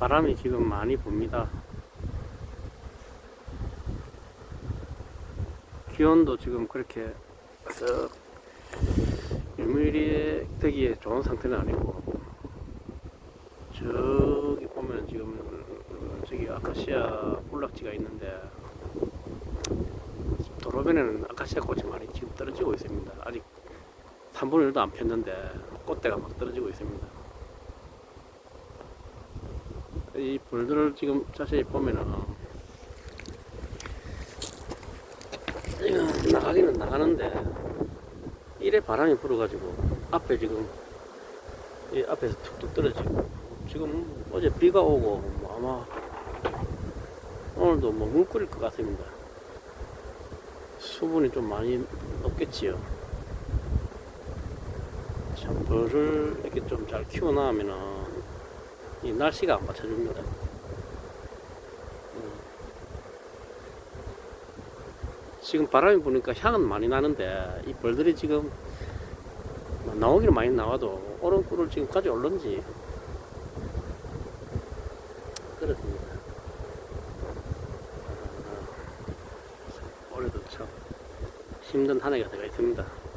바람이 지금 많이 붑니다. 기온도 지금 그렇게 썩 일밀이 되기에 좋은 상태는 아니고 저기 보면 지금 저기 아카시아 군락지가 있는데 도로변에는 아카시아 꽃이 많이 지금 떨어지고 있습니다. 아직 3분의 1도 안 폈는데 꽃대가 막 떨어지고 있습니다. 이 불들을 지금 자세히 보면은 지금 나가기는 나가는데 이래 바람이 불어가지고 앞에 지금 이 앞에서 툭툭 떨어지고 지금 어제 비가 오고 뭐 아마 오늘도 뭐 물 끓일 것 같습니다. 수분이 좀 많이 높겠지요. 참 벌을 이렇게 좀 잘 키워놔면은 이 날씨가 안 받쳐줍니다. 음. 지금 바람이 부니까 향은 많이 나는데 이 벌들이 지금 뭐 나오기는 많이 나와도 오른 꿀을 지금까지 올른지 그렇습니다. 아, 올해도 참 힘든 한 해가 되어 있습니다.